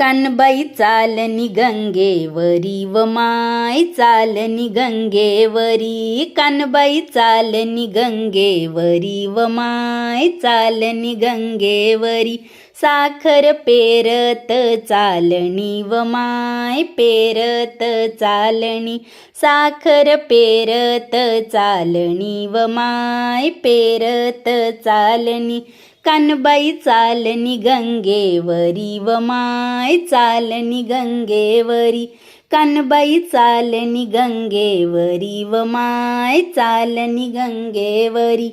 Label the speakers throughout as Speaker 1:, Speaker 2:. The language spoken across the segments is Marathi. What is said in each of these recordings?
Speaker 1: कानबाई चालनी गंगेवरी व माय चालनी गंगेवरी कानबाई चालनी गंगेवरी व माय चालनी गंगेवरी साखर पेरत चालणी व माय पेरत चालणी साखर पेरत चालणी व माय पेरत चालणी कानबाई चालनी गंगेवरी व माय चालनी गंगेवरी. कानबाई चालनी गंगेवरी व माय चालनी गंगेवरी.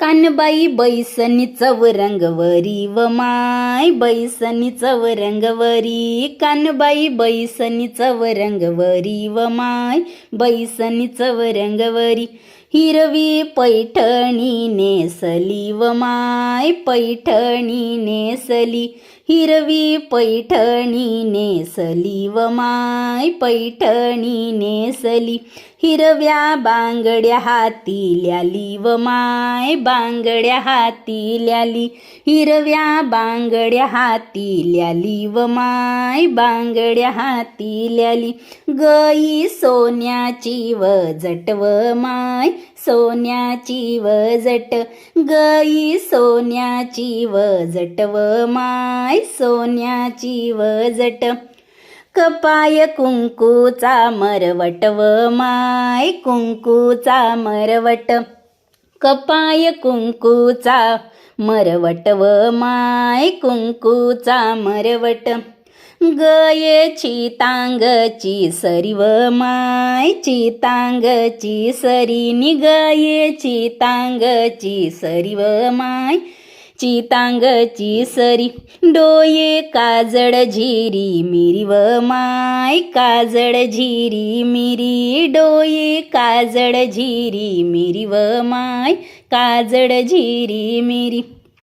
Speaker 1: कानबाई बैसनी चवरंगवरी व माय बैसनी चवरंगवरी कानबाई बैसनी चवरंगवरी व माय बैसनी चवरंगवरी हिरवी पैठणी नेसली व माय पैठणी नेसली. हिरवी पैठणी नेसली व माय पैठणी नेसली. हिरव्या बांगड्या हाती ल्याली व माय बांगड्या हाती ल्याली. हिरव्या बांगड्या हाती ल्याली व माय बांगड्या हाती ल्याली. गई सोन्याची व जटव माय सोन्याची वजट गई सोन्याची व माय सोन्याची वजट. कपाय कुंकूचा मरवट व माय कुंकूचा मरवट. कपाय कुंकूचा मरवट व माय कुंकूचा मरवट. गयेची तांगची सरी व माय चितांगची सरी निगयेची तांगची सरी व माय चितांगची सरी. डोये काजळ झिरी मिरी व माय काजळ झिरी मिरी डोये काजळ झिरी मिरी व माय काजळ झिरी मिरी.